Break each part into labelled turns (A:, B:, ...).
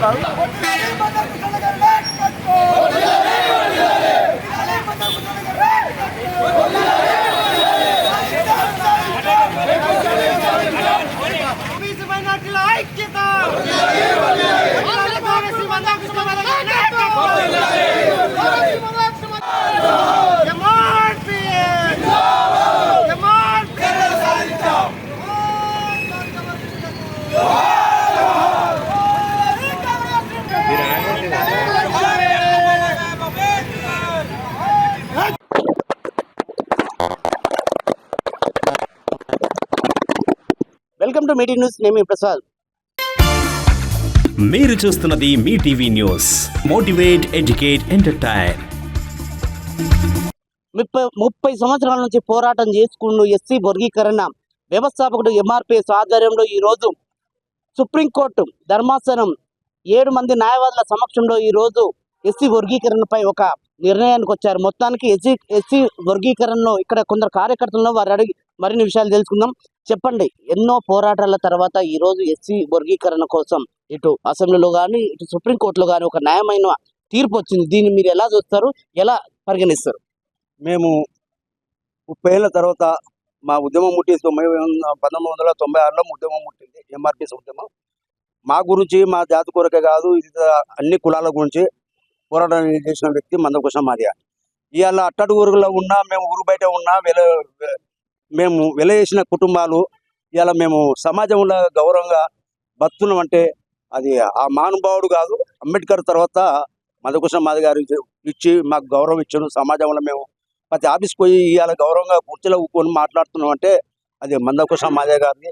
A: Váy. To meeting news. నేను మీ ప్రసాద్.
B: మీరు చూస్తున్నది మీ TV news. Motivate educate entertain.
A: ముప్పై ముప్పై సంవత్సరాల నుంచి పోరాటం చేసుకుంటూ ఎస్సీ వర్గీకరణ వ్యవస్థాపకుడు ఎంఆర్పిఎస్ ఆధ్వర్యంలో ఈరోజు సుప్రీంకోర్టు ధర్మాసనం ఏడు మంది న్యాయవాదుల సమక్షంలో ఈరోజు ఎస్సీ వర్గీకరణపై ఒక నిర్ణయానికి వచ్చారు మొత్తానికి ఎస్సీ ఎస్సీ వర్గీకరణలో ఇక్కడ కొందరు కార్యకర్తలను వారు అడిగి మరిన్ని విషయాలు తెలుసుకుందాం. చెప్పండి ఎన్నో పోరాటాల తర్వాత ఈరోజు ఎస్సీ వర్గీకరణ కోసం ఇటు అసెంబ్లీలో కానీ ఇటు సుప్రీంకోర్టులో కానీ ఒక న్యాయమైన తీర్పు వచ్చింది. దీన్ని మీరు ఎలా చూస్తారు? ఎలా పరిగణిస్తారు?
C: మేము ముప్పై ఏళ్ళ తర్వాత మా ఉద్యమం ముట్టి తొంభై పంతొమ్మిది వందల తొంభై ఆరులో ఉద్యమం ముట్టింది. ఎంఆర్పిఎస్ ఉద్యమం. మా గురించి మా జాతి కొరకే కాదు ఇది అన్ని కులాల గురించి పోరాటం చేసిన వ్యక్తి మందకృష్ణ మాదిగ. ఇవాళ అట్టడుగురులో ఉన్నా మేము ఊరు బయట ఉన్నా వెల మేము వెలయేసిన కుటుంబాలు ఇలా మేము సమాజంలో గౌరవంగా బతున్నామంటే అది ఆ మహానుభావుడు కాదు అంబేద్కర్ తర్వాత మధుకృష్ణ మాది గారు ఇచ్చి మాకు గౌరవం ఇచ్చారు. సమాజంలో మేము ప్రతి ఆఫీస్కి పోయి ఇవాళ గౌరవంగా కుర్చీలో కూర్చొని మాట్లాడుతున్నాం అంటే అది మందకృష్ణ మాదయ్య గారిని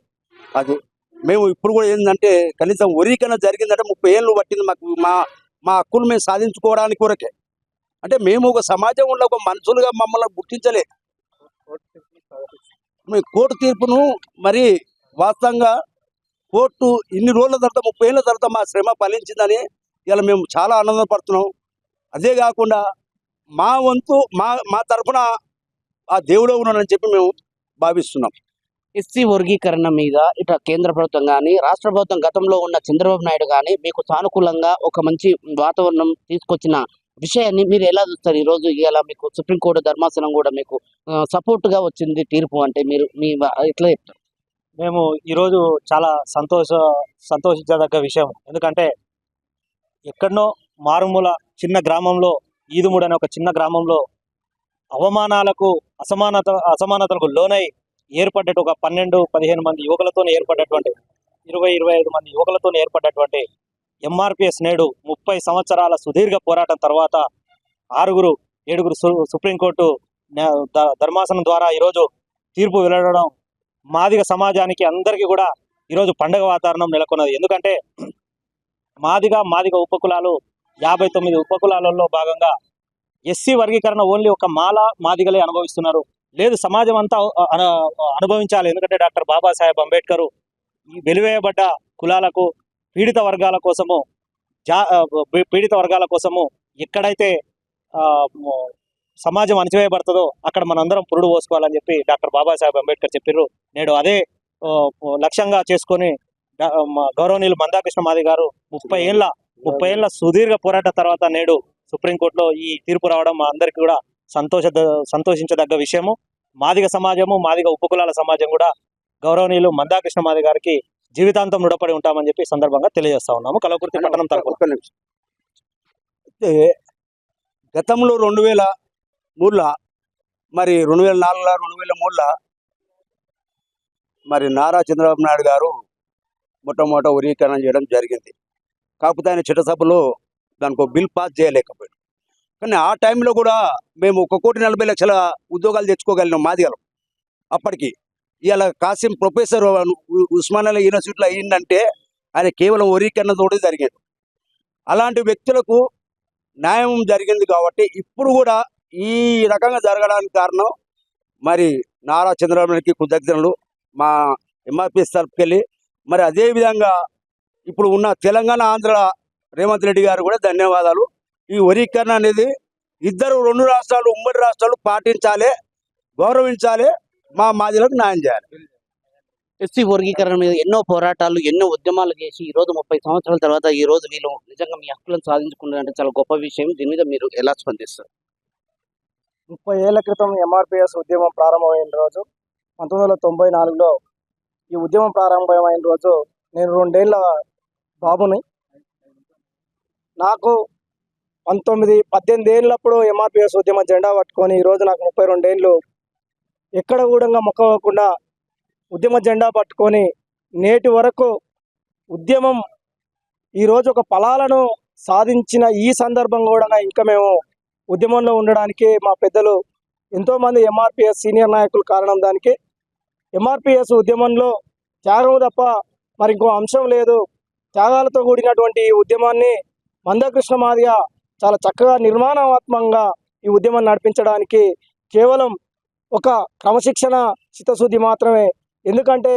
C: అది మేము ఇప్పుడు కూడా ఏంటంటే కనీసం ఒరికైనా జరిగిందంటే ముప్పై ఏళ్ళు పట్టింది మాకు మా మా హక్కులు మేము సాధించుకోవడానికి కొరకే. అంటే మేము ఒక సమాజంలో ఒక మనుషులుగా మమ్మల్ని గుర్తించలే. కోర్టు తీర్పును మరి వాస్తవంగా కోర్టు ఇన్ని రోజుల తర్వాత ముప్పై ఏళ్ళ తర్వాత మా శ్రమ ఫలించిందని ఇలా మేము చాలా ఆనందపడుతున్నాం అదే కాకుండా మా వంతు మా మా తరఫున ఆ దేవుడే ఉన్నానని చెప్పి మేము భావిస్తున్నాం.
A: ఎస్సీ వర్గీకరణ మీద ఇట కేంద్ర ప్రభుత్వం కానీ రాష్ట్ర ప్రభుత్వం గతంలో ఉన్న చంద్రబాబు నాయుడు కానీ మీకు సానుకూలంగా ఒక మంచి వాతావరణం తీసుకొచ్చిన విషయాన్ని మీరు ఎలా చూస్తారు? ఈ రోజు ఇలా మీకు సుప్రీంకోర్టు ధర్మాసనం కూడా మీకు సపోర్ట్గా వచ్చింది తీర్పు అంటే మీరు మీ వా- ఎట్లా చెప్తారు?
D: మేము ఈరోజు చాలా సంతోష సంతోషించదగ్గ విషయం. ఎందుకంటే ఎక్కడనో మారుమూల చిన్న గ్రామంలో ఈదుముడు అనే ఒక చిన్న గ్రామంలో అవమానాలకు అసమానత అసమానతలకు లోనై ఏర్పడ్డట్టు ఒక పన్నెండు పదిహేను మంది యువకులతో ఏర్పడ్డటువంటి ఇరవై ఇరవై ఐదు మంది యువకులతో ఏర్పడ్డటువంటి ఎంఆర్పిఎస్ నేడు ముప్పై సంవత్సరాల సుదీర్ఘ పోరాటం తర్వాత ఆరుగురు ఏడుగురు సుప్రీంకోర్టు ధర్మాసనం ద్వారా ఈరోజు తీర్పు వెల్లడడం మాదిగ సమాజానికి అందరికీ కూడా ఈరోజు పండగ వాతావరణం నెలకొన్నది. ఎందుకంటే మాదిగ మాదిగ ఉపకులాలు యాభై తొమ్మిది ఉపకులాలలో భాగంగా ఎస్సీ వర్గీకరణ ఓన్లీ ఒక మాల మాదిగలే అనుభవిస్తున్నారు. లేదు సమాజం అంతా అనుభవించాలి. ఎందుకంటే డాక్టర్ బాబాసాహెబ్ అంబేద్కర్ వెలివేయబడ్డ కులాలకు పీడిత వర్గాల కోసము జా పీడిత వర్గాల కోసము ఎక్కడైతే ఆ, సమాజం అణచివేయబడుతుందో అక్కడ మనందరం పురుడు పోసుకోవాలని చెప్పి డాక్టర్ బాబాసాహెబ్ అంబేద్కర్ చెప్పారు నేడు అదే లక్ష్యంగా చేసుకొని గౌరవనీయులు మందాకృష్ణ మాది గారు ముప్పై ఏళ్ళ ముప్పై ఏళ్ళ సుదీర్ఘ పోరాట తర్వాత నేడు సుప్రీంకోర్టులో ఈ తీర్పు రావడం మా అందరికీ కూడా సంతోష సంతోషించదగ్గ విషయము. మాదిగ సమాజము మాదిగ ఉపకులాల సమాజం కూడా గౌరవనీయులు మందాకృష్ణ మాది గారికి జీవితాంతం రుణపడి ఉంటామని చెప్పి ఈ సందర్భంగా తెలియజేస్తా ఉన్నాము. కలవకుర్తి పట్టణం
C: అయితే గతంలో రెండు వేల మూడులో మరి రెండు వేల నాలుగులో రెండు వేల మూడులో మరి నారా చంద్రబాబు నాయుడు గారు మొట్టమొదట వర్గీకరణ చేయడం జరిగింది. కాకపోతే ఆయన చిట్టసభలో దానికి ఒక బిల్ పాస్ చేయలేకపోయాడు. కానీ ఆ టైంలో కూడా మేము ఒక కోటి నలభై లక్షల ఉద్యోగాలు తెచ్చుకోగలిగినాం మాదిగలం. అప్పటికి ఇలా కాసిం ప్రొఫెసర్ ఉ- ఉస్మానియా యూనివర్సిటీలో అయ్యిందంటే ఆయన కేవలం వర్గీకరణతోటి జరిగింది అలాంటి వ్యక్తులకు న్యాయం జరిగింది కాబట్టి ఇప్పుడు కూడా ఈ రకంగా జరగడానికి కారణం మరి నారా చంద్రబాబు కృతజ్ఞతలు. మా ఎంఆర్పిఎస్ తరఫుకెళ్ళి మరి అదేవిధంగా ఇప్పుడు ఉన్న తెలంగాణ ఆంధ్ర రేవంత్ రెడ్డి గారు కూడా ధన్యవాదాలు. ఈ వరీకరణ అనేది ఇద్దరు రెండు రాష్ట్రాలు ఉమ్మడి రాష్ట్రాలు పాటించాలి గౌరవించాలి మా మాదిలకు న్యాయం చేయాలి.
A: ఎస్సీ వర్గీకరణ మీద ఎన్నో పోరాటాలు ఎన్నో ఉద్యమాలు చేసి ఈ రోజు ముప్పై సంవత్సరాల తర్వాత ఈ రోజు వీళ్ళు నిజంగా మీ హక్కులను సాధించుకున్నారంటే చాలా గొప్ప విషయం. దీని మీద మీరు ఎలా స్పందిస్తారు?
E: ముప్పై ఏళ్ళ క్రితం ఎంఆర్పిఎస్ ఉద్యమం ప్రారంభమైన రోజు పంతొమ్మిది వందల తొంభై నాలుగులో ఈ ఉద్యమం ప్రారంభమైన రోజు నేను రెండేళ్ళ బాబుని. నాకు పంతొమ్మిది పద్దెనిమిది ఏళ్ళప్పుడు ఎంఆర్పిఎస్ ఉద్యమం జెండా పట్టుకొని ఈరోజు నాకు ముప్పై రెండేళ్ళు ఎక్కడ కూడా మొక్కవకుండా ఉద్యమ జెండా పట్టుకొని నేటి వరకు ఉద్యమం ఈరోజు ఒక ఫలాలను సాధించిన ఈ సందర్భం కూడా ఇంకా మేము ఉద్యమంలో ఉండడానికి మా పెద్దలు ఎంతోమంది ఎంఆర్పిఎస్ సీనియర్ నాయకులు కారణం దానికి. ఎంఆర్పిఎస్ ఉద్యమంలో త్యాగం తప్ప మరి ఇంకో అంశం లేదు. త్యాగాలతో కూడినటువంటి ఈ ఉద్యమాన్ని మందకృష్ణ మాదిగా చాలా చక్కగా నిర్మాణాత్మకంగా ఈ ఉద్యమాన్ని నడిపించడానికి కేవలం ఒక క్రమశిక్షణ చిత్తశుద్ధి మాత్రమే. ఎందుకంటే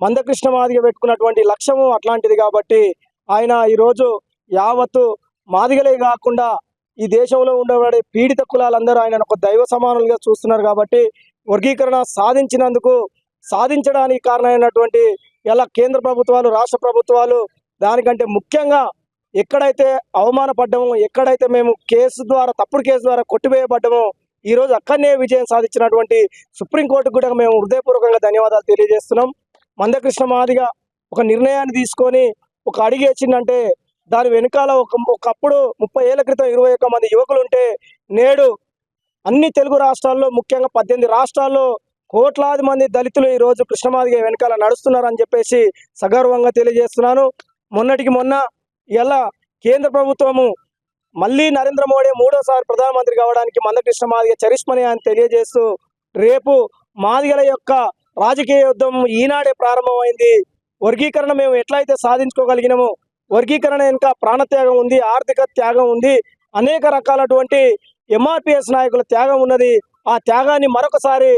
E: మందకృష్ణ మాదిగ పెట్టుకున్నటువంటి లక్ష్యము అట్లాంటిది కాబట్టి ఆయన ఈరోజు యావత్తు మాదిగలే కాకుండా ఈ దేశంలో ఉండబడే పీడిత కులాలందరూ ఆయన ఒక దైవ సమానులుగా చూస్తున్నారు కాబట్టి వర్గీకరణ సాధించినందుకు సాధించడానికి కారణమైనటువంటి ఇలా కేంద్ర ప్రభుత్వాలు రాష్ట్ర ప్రభుత్వాలు దానికంటే ముఖ్యంగా ఎక్కడైతే అవమానపడ్డామో ఎక్కడైతే మేము కేసు ద్వారా తప్పుడు కేసు ద్వారా కొట్టివేయబడ్డామో ఈరోజు అక్కడనే విజయం సాధించినటువంటి సుప్రీంకోర్టుకు కూడా మేము హృదయపూర్వకంగా ధన్యవాదాలు తెలియజేస్తున్నాం. మందకృష్ణ మాదిగా ఒక నిర్ణయాన్ని తీసుకొని ఒక అడిగేసిందంటే దాని వెనకాల ఒక ఒకప్పుడు ముప్పై ఏళ్ళ క్రితం ఇరవై ఒక్క మంది యువకులు ఉంటే నేడు అన్ని తెలుగు రాష్ట్రాల్లో ముఖ్యంగా పద్దెనిమిది రాష్ట్రాల్లో కోట్లాది మంది దళితులు ఈరోజు కృష్ణమాదిగ వెనకాల నడుస్తున్నారని చెప్పేసి సగర్వంగా తెలియజేస్తున్నాను. మొన్నటికి మొన్న ఇలా కేంద్ర ప్రభుత్వము మళ్ళీ నరేంద్ర మోడీ మూడోసారి ప్రధానమంత్రి కావడానికి మందకృష్ణ మాదిగ చరిష్మని అని తెలియజేస్తూ రేపు మాదిగల యొక్క రాజకీయ యుద్ధం ఈనాడే ప్రారంభమైంది. వర్గీకరణ మేము ఎట్లయితే సాధించుకోగలిగినామో వర్గీకరణ వెనుక ప్రాణత్యాగం ఉంది ఆర్థిక త్యాగం ఉంది అనేక రకాలటువంటి ఎంఆర్పిఎస్ నాయకుల త్యాగం ఉన్నది. ఆ త్యాగాన్ని మరొకసారి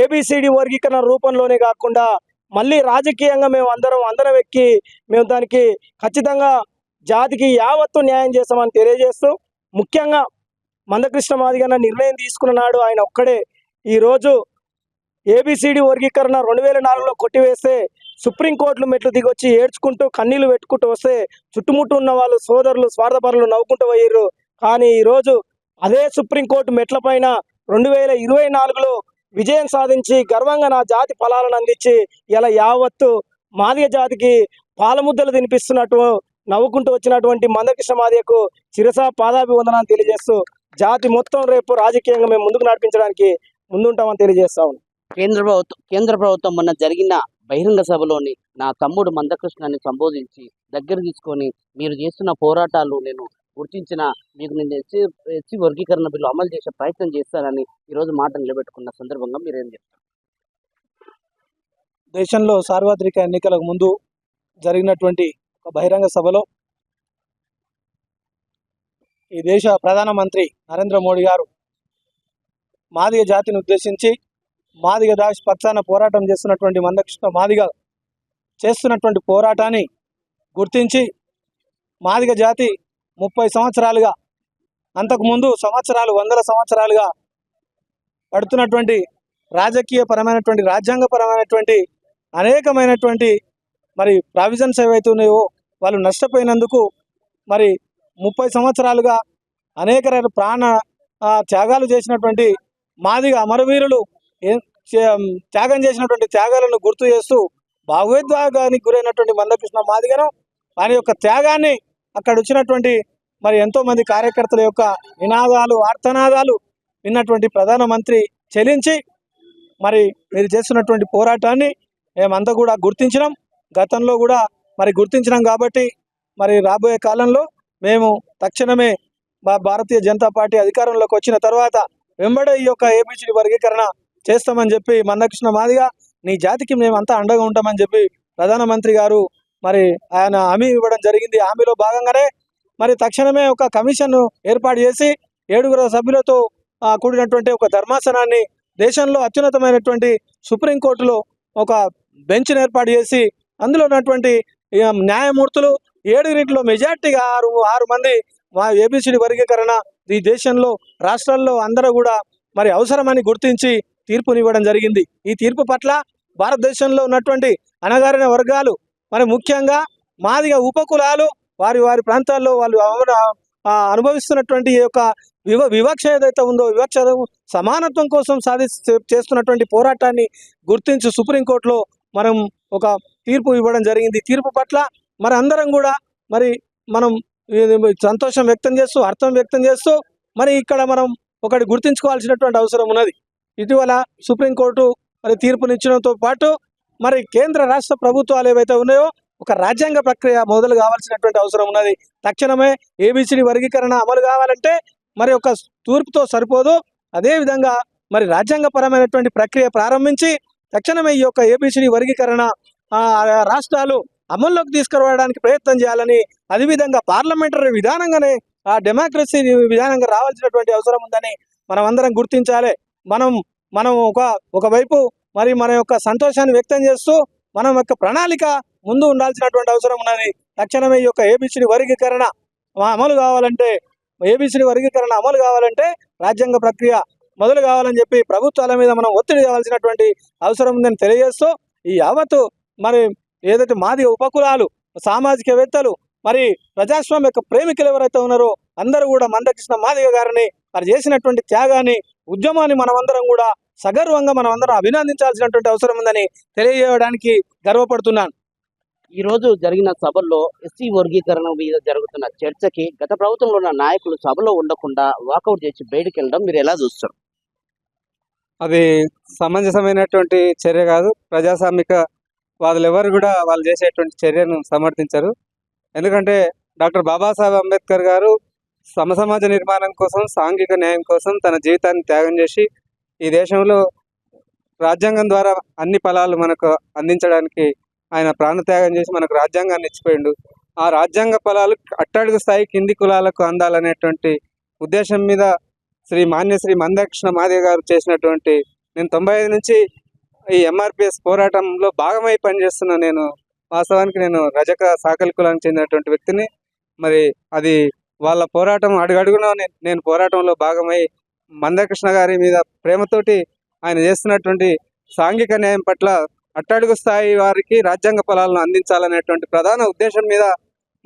E: ఏబిసిడి వర్గీకరణ రూపంలోనే కాకుండా మళ్ళీ రాజకీయంగా మేము అందరం అందరం ఎక్కి మేము దానికి ఖచ్చితంగా జాతికి యావత్తు న్యాయం చేస్తామని తెలియజేస్తూ ముఖ్యంగా మందకృష్ణ మాదిగన్న నిర్ణయం తీసుకున్న నాడు ఆయన ఒక్కడే ఈరోజు ఏబిసిడి వర్గీకరణ రెండు వేల నాలుగులో కొట్టివేస్తే సుప్రీంకోర్టులు మెట్లు దిగొచ్చి ఏడ్చుకుంటూ కన్నీళ్ళు పెట్టుకుంటూ వస్తే చుట్టుముట్టు ఉన్న వాళ్ళు సోదరులు స్వార్థపరులు నవ్వుకుంటూ పోయారు కానీ ఈరోజు అదే సుప్రీంకోర్టు మెట్ల పైన రెండు వేల ఇరవై నాలుగులో విజయం సాధించి గర్వంగా నా జాతి ఫలాలను అందించి ఇలా యావత్తు మాదిగ జాతికి పాలముద్దలు తినిపిస్తున్నట్టు నవ్వుకుంటూ వచ్చినటువంటి మందకృష్ణ మాదిగకు శిరస పాదాభివందనాన్ని తెలియజేస్తూ జాతి మొత్తం రేపు రాజకీయంగా మేము ముందుకు నడిపించడానికి ముందుంటామని తెలియజేస్తా
A: కేంద్ర ప్రభుత్వం కేంద్ర ప్రభుత్వం మొన్న జరిగిన బహిరంగ సభలోని నా తమ్ముడు మందకృష్ణని సంబోధించి దగ్గర తీసుకొని మీరు చేస్తున్న పోరాటాలు నేను గుర్తించిన మీకు నేను ఎస్సీ ఎస్సీ వర్గీకరణ బిల్లు అమలు చేసే ప్రయత్నం చేస్తానని ఈరోజు మాట నిలబెట్టుకున్న సందర్భంగా మీరేం చెప్తారు?
E: దేశంలో సార్వత్రిక ఎన్నికలకు ముందు జరిగినటువంటి ఒక బహిరంగ సభలో ఈ దేశ ప్రధానమంత్రి నరేంద్ర మోడీ గారు మాదిగ జాతిని ఉద్దేశించి మాదిగ దాష్ పక్షాన పోరాటం చేస్తున్నటువంటి మందకృష్ణ మాదిగ చేస్తున్నటువంటి పోరాటాన్ని గుర్తించి మాదిగ జాతి ముప్పై సంవత్సరాలుగా అంతకుముందు సంవత్సరాలు వందల సంవత్సరాలుగా పడుతున్నటువంటి రాజకీయపరమైనటువంటి రాజ్యాంగపరమైనటువంటి అనేకమైనటువంటి మరి ప్రావిజన్స్ ఏవైతే ఉన్నాయో వాళ్ళు నష్టపోయినందుకు మరి ముప్పై సంవత్సరాలుగా అనేక ప్రాణ త్యాగాలు చేసినటువంటి మాదిగా అమరవీరులు ఏం త్యాగం చేసినటువంటి త్యాగాలను గుర్తు చేస్తూ భావోద్వేగానికి గురైనటువంటి మందకృష్ణ మాదిగను ఆయన యొక్క త్యాగాన్ని అక్కడ వచ్చినటువంటి మరి ఎంతోమంది కార్యకర్తల యొక్క నినాదాలు ఆర్తనాదాలు విన్నటువంటి ప్రధానమంత్రి చెలించి మరి మీరు చేస్తున్నటువంటి పోరాటాన్ని మేమంతా కూడా గుర్తించినాం. గతంలో కూడా మరి గుర్తించినాం కాబట్టి మరి రాబోయే కాలంలో మేము తక్షణమే మా భారతీయ జనతా పార్టీ అధికారంలోకి వచ్చిన తర్వాత వెంబడే ఈ యొక్క ఏబిసిడి వర్గీకరణ చేస్తామని చెప్పి మందకృష్ణ మాదిగా నీ జాతికి మేమంతా అండగా ఉంటామని చెప్పి ప్రధానమంత్రి గారు మరి ఆయన హామీ ఇవ్వడం జరిగింది. హామీలో భాగంగానే మరి తక్షణమే ఒక కమిషన్ ఏర్పాటు చేసి ఏడుగురు సభ్యులతో కూడినటువంటి ఒక ధర్మాసనాన్ని దేశంలో అత్యున్నతమైనటువంటి సుప్రీంకోర్టులో ఒక బెంచ్ను ఏర్పాటు చేసి అందులో ఉన్నటువంటి న్యాయమూర్తులు ఏడుగురింటిలో మెజార్టీగా ఆరు ఆరు మంది మా ఏబిసిడి వర్గీకరణ ఈ దేశంలో రాష్ట్రాల్లో అందరూ కూడా మరి అవసరమని గుర్తించి తీర్పునివ్వడం జరిగింది. ఈ తీర్పు పట్ల
F: భారతదేశంలో ఉన్నటువంటి అణగారిన వర్గాలు మరి ముఖ్యంగా మాదిగా ఉపకులాలు వారి వారి ప్రాంతాల్లో వాళ్ళు అనుభవిస్తున్నటువంటి ఈ యొక్క వివ వివక్ష ఏదైతే ఉందో వివక్ష సమానత్వం కోసం సాధి చేస్తున్నటువంటి పోరాటాన్ని గుర్తించి సుప్రీంకోర్టులో మనం ఒక తీర్పు ఇవ్వడం జరిగింది. తీర్పు పట్ల మరి అందరం కూడా మరి మనం సంతోషం వ్యక్తం చేస్తూ అర్థం వ్యక్తం చేస్తూ మరి ఇక్కడ మనం ఒకటి గుర్తించుకోవాల్సినటువంటి అవసరం ఉన్నది. ఇటీవల సుప్రీంకోర్టు మరి తీర్పునిచ్చడంతో పాటు మరి కేంద్ర రాష్ట్ర ప్రభుత్వాలు ఏవైతే ఉన్నాయో ఒక రాజ్యాంగ ప్రక్రియ మొదలు కావాల్సినటువంటి అవసరం ఉన్నది. తక్షణమే ఏబిసిడి వర్గీకరణ అమలు కావాలంటే మరి ఒక తూర్పుతో సరిపోదు. అదేవిధంగా మరి రాజ్యాంగపరమైనటువంటి ప్రక్రియ ప్రారంభించి తక్షణమే ఈ యొక్క ఏబిసిడి వర్గీకరణ రాష్ట్రాలు అమల్లోకి తీసుకురావడానికి ప్రయత్నం చేయాలని అదేవిధంగా పార్లమెంటరీ విధానంగానే ఆ డెమోక్రసీ విధానంగా రావాల్సినటువంటి అవసరం ఉందని మనం అందరం గుర్తించాలి. మనం మనం ఒక ఒకవైపు మరి మన యొక్క సంతోషాన్ని వ్యక్తం చేస్తూ మనం యొక్క ప్రణాళిక ముందు ఉండాల్సినటువంటి అవసరం ఉన్నది. తక్షణమే ఈ యొక్క ఏబిసిడి వర్గీకరణ అమలు కావాలంటే ఏబిసిడి వర్గీకరణ అమలు కావాలంటే రాజ్యాంగ ప్రక్రియ మొదలు కావాలని చెప్పి ప్రభుత్వాల మీద మనం ఒత్తిడి కావాల్సినటువంటి అవసరం ఉందని తెలియజేస్తూ ఈ యావత్తు మరి ఏదైతే మాది ఉపకులాలు సామాజికవేత్తలు మరి ప్రజాస్వామ్య యొక్క ప్రేమికులు ఎవరైతే ఉన్నారో అందరూ కూడా మందకృష్ణ మాదిగ గారిని మరి చేసినటువంటి త్యాగాన్ని ఉద్యమాన్ని మనమందరం కూడా సగర్వంగా మనం అందరం అభినందించాల్సినటువంటి అవసరం ఉందని తెలియజేయడానికి గర్వపడుతున్నాను.
A: ఈ రోజు జరిగిన సభల్లో ఎస్సీ వర్గీకరణ మీద జరుగుతున్న చర్చకి గత ప్రభుత్వంలో ఉన్న నాయకులు సభలో ఉండకుండా వాకౌట్ చేసి బయటికి వెళ్ళడం మీరు ఎలా చూస్తారు?
G: అది సమంజసమైనటువంటి చర్య కాదు. ప్రజాస్వామిక వాళ్ళు ఎవరు కూడా వాళ్ళు చేసేటువంటి చర్యను సమర్థించరు. ఎందుకంటే డాక్టర్ బాబాసాహెబ్ అంబేద్కర్ గారు సమసమాజ నిర్మాణం కోసం సాంఘిక న్యాయం కోసం తన జీవితాన్ని త్యాగం చేసి ఈ దేశంలో రాజ్యాంగం ద్వారా అన్ని ఫలాలు మనకు అందించడానికి ఆయన ప్రాణత్యాగం చేసి మనకు రాజ్యాంగాన్ని ఇచ్చిపోయిండు. ఆ రాజ్యాంగ ఫలాలు అట్టడుగు స్థాయి కింది కులాలకు అందాలనేటువంటి ఉద్దేశం మీద శ్రీ మాన్య శ్రీ మాదే గారు చేసినటువంటి నేను తొంభై ఐదు నుంచి ఈ ఎంఆర్పిఎస్ పోరాటంలో భాగమై పనిచేస్తున్న నేను వాస్తవానికి నేను రజక సాకలి కులానికి చెందినటువంటి వ్యక్తిని. మరి అది వాళ్ళ పోరాటం అడుగడుగున నేను- పోరాటంలో భాగమై మందకృష్ణ గారి మీద ప్రేమతోటి ఆయన చేస్తున్నటువంటి సాంఘిక న్యాయం పట్ల అట్టడుగు స్థాయి వారికి రాజ్యాంగ ఫలాలను అందించాలనేటువంటి ప్రధాన ఉద్దేశం మీద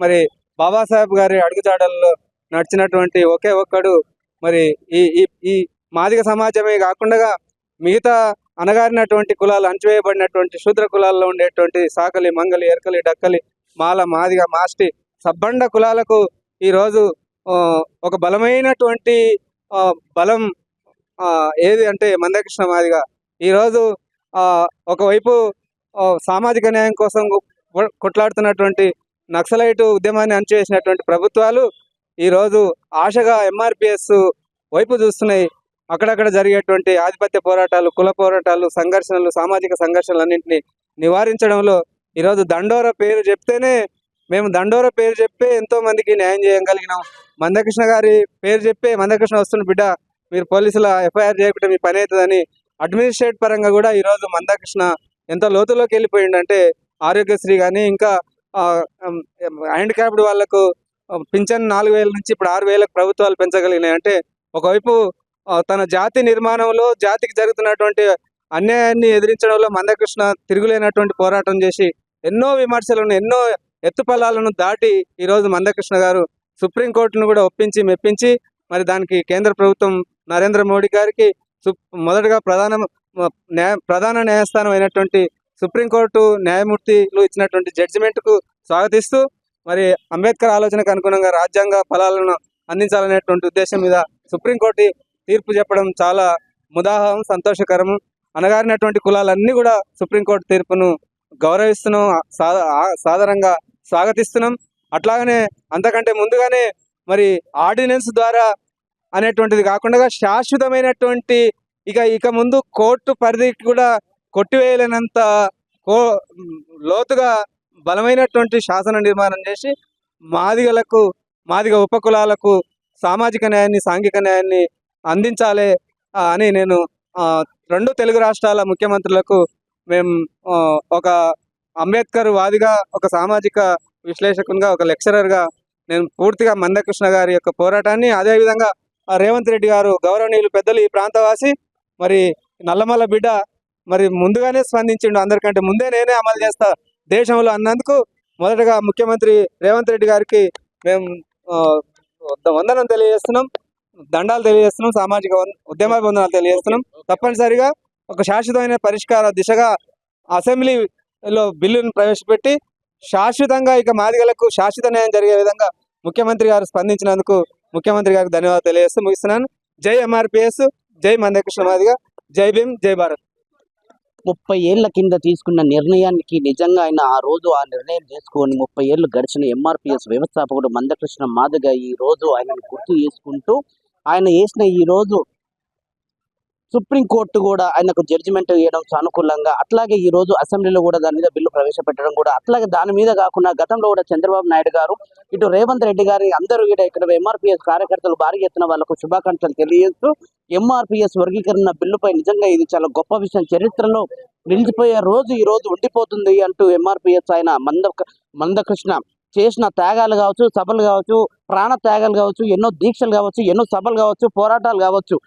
G: మరి బాబాసాహెబ్ గారి అడుగుజాడల్లో నడిచినటువంటి ఒకే ఒక్కడు. మరి ఈ ఈ ఈ మాదిగ సమాజమే కాకుండా మిగతా అనగారినటువంటి కులాలు అంచివేయబడినటువంటి శూద్ర కులాల్లో ఉండేటువంటి సాకలి మంగలి ఎరకలి డక్కలి మాల మాదిగ మాస్టి సబ్బండ కులాలకు ఈరోజు ఆ, ఒక బలమైనటువంటి ఆ, బలం ఆ, ఏది అంటే మందకృష్ణ మాదిగ. ఈరోజు ఆ, ఒకవైపు సామాజిక న్యాయం కోసం కొట్లాడుతున్నటువంటి నక్సలైట్ ఉద్యమాన్ని అణచివేసినటువంటి ప్రభుత్వాలు ఈరోజు ఆశగా ఎంఆర్పిఎస్ వైపు చూస్తున్నాయి. అక్కడక్కడ జరిగేటువంటి ఆధిపత్య పోరాటాలు కుల పోరాటాలు సంఘర్షణలు సామాజిక సంఘర్షణలు అన్నింటినీ నివారించడంలో ఈరోజు దండోర పేరు చెప్తేనే మేము దండోర పేరు చెప్పే ఎంతో మందికి న్యాయం చేయగలిగినాం మందకృష్ణ గారి పేరు చెప్పే మందకృష్ణ వస్తున్న బిడ్డ మీరు పోలీసుల ఎఫ్ఐఆర్ చేయకుండా మీ పని అవుతుందని అడ్మినిస్ట్రేట్ పరంగా కూడా ఈరోజు మందకృష్ణ ఎంత లోతులోకి వెళ్ళిపోయిండంటే ఆరోగ్యశ్రీ కానీ ఇంకా హ్యాండిక్యాప్డ్ వాళ్ళకు పింఛన్ నాలుగు వేల నుంచి ఇప్పుడు ఆరు వేలకు ప్రభుత్వాలు పెంచగలిగినాయి అంటే ఒకవైపు తన జాతి నిర్మాణంలో జాతికి జరుగుతున్నటువంటి అన్యాయాన్ని ఎదిరించడంలో మందకృష్ణ తిరుగులేనటువంటి పోరాటం చేసి ఎన్నో విమర్శలను ఎన్నో ఎత్తుపల్లాలను దాటి ఈరోజు మందకృష్ణ గారు సుప్రీంకోర్టును కూడా ఒప్పించి మెప్పించి మరి దానికి కేంద్ర ప్రభుత్వం నరేంద్ర మోడీ గారికి సు- మొదటగా ప్రధాన న్యాయ ప్రధాన న్యాయస్థానం అయినటువంటి సుప్రీంకోర్టు న్యాయమూర్తిలు ఇచ్చినటువంటి జడ్జిమెంట్కు స్వాగతిస్తూ మరి అంబేద్కర్ ఆలోచనకు అనుగుణంగా రాజ్యాంగ ఫలాలను అందించాలనేటువంటి ఉద్దేశం మీద సుప్రీంకోర్టు తీర్పు చెప్పడం చాలా ముదాహం సంతోషకరం. అనగారినటువంటి కులాలన్నీ కూడా సుప్రీంకోర్టు తీర్పును గౌరవిస్తున్నాం సా- సాధారణంగా స్వాగతిస్తున్నాం. అట్లాగనే అంతకంటే ముందుగానే మరి ఆర్డినెన్స్ ద్వారా అనేటువంటిది కాకుండా శాశ్వతమైనటువంటి ఇక ఇక ముందు కోర్టు పరిధికి కూడా కొట్టివేయలేనంత కో లోతుగా బలమైనటువంటి శాసన నిర్మాణం చేసి మాదిగలకు మాదిగ ఉపకులాలకు సామాజిక న్యాయాన్ని సాంఘిక న్యాయాన్ని అందించాలి అని నేను రెండు తెలుగు రాష్ట్రాల ముఖ్యమంత్రులకు మేము ఒక అంబేద్కర్ వాదిగా ఒక సామాజిక విశ్లేషకునిగా ఒక లెక్చరర్గా నేను పూర్తిగా మందకృష్ణ గారి యొక్క పోరాటాన్ని అదేవిధంగా రేవంత్ రెడ్డి గారు గౌరవనీయులు పెద్దలు ఈ ప్రాంతవాసి మరి నల్లమల్ల బిడ్డ మరి ముందుగానే స్పందించిండు అందరికంటే ముందే నేనే అమలు చేస్తా దేశంలో అన్నందుకు మొదటగా ముఖ్యమంత్రి రేవంత్ రెడ్డి గారికి మేము వందనం తెలియజేస్తున్నాం. దండాలు తెలియజేస్తున్నాం సామాజిక వం- ఉద్యమ వందనాలు తెలియజేస్తున్నాం. తప్పనిసరిగా ఒక శాశ్వతమైన పరిష్కార దిశగా అసెంబ్లీలో బిల్లును ప్రవేశపెట్టి శాశ్వతంగా ఇక మాదిగలకు శాశ్వత న్యాయం జరిగే విధంగా ముఖ్యమంత్రి గారు స్పందించినందుకు ముఖ్యమంత్రి గారికి ధన్యవాదాలు తెలియజేస్తూ ముగిస్తున్నాను. జై ఎంఆర్పిఎస్ జై మందకృష్ణ మాదిగ జై భీమ్ జై భారత్.
A: ముప్పై ఏళ్ళ కింద తీసుకున్న నిర్ణయానికి నిజంగా ఆయన ఆ రోజు ఆ నిర్ణయం చేసుకొని ముప్పై ఏళ్ళు గడిచిన ఎంఆర్పిఎస్ వ్యవస్థాపకుడు మందకృష్ణ మాదిగ ఈ రోజు ఆయనను గుర్తు చేసుకుంటూ ఆయన వేసిన ఈ రోజు సుప్రీంకోర్టు కూడా ఆయనకు జడ్జిమెంట్ ఇవ్వడం సానుకూలంగా అట్లాగే ఈ రోజు అసెంబ్లీలో కూడా దాని మీద బిల్లు ప్రవేశపెట్టడం కూడా అట్లాగే దాని మీద కాకుండా గతంలో కూడా చంద్రబాబు నాయుడు గారు ఇటు రేవంత్ రెడ్డి గారి అందరూ కూడా ఇక్కడ ఎంఆర్పిఎస్ కార్యకర్తలు భారీ ఎత్తున వాళ్ళకు శుభాకాంక్షలు తెలియజేస్తూ ఎంఆర్పిఎస్ వర్గీకరణ బిల్లుపై నిజంగా ఇది చాలా గొప్ప విషయం. చరిత్రలో నిలిచిపోయే రోజు ఈ రోజు ఉండిపోతుంది అంటూ ఎంఆర్పిఎస్ ఆయన మంద మందకృష్ణ చేసిన త్యాగాలు కావచ్చు సభలు కావచ్చు ప్రాణ త్యాగాలు కావచ్చు ఎన్నో దీక్షలు కావచ్చు ఎన్నో సభలు కావచ్చు పోరాటాలు కావచ్చు.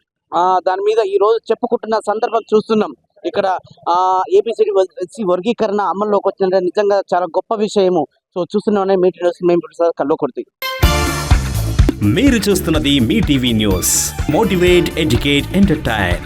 A: దాని మీద ఈ రోజు చెప్పుకుంటున్న సందర్భం చూస్తున్నాం. ఇక్కడ ఏపీసీడీ ఏపీసీ వర్గీకరణ అమల్లోకి వచ్చిన నిజంగా చాలా గొప్ప విషయము. సో చూస్తున్నామనే మీ న్యూస్ మేము కల్లో కొడుతుంది
B: మీరు చూస్తున్నది మీ TV news. Motivate educate entertain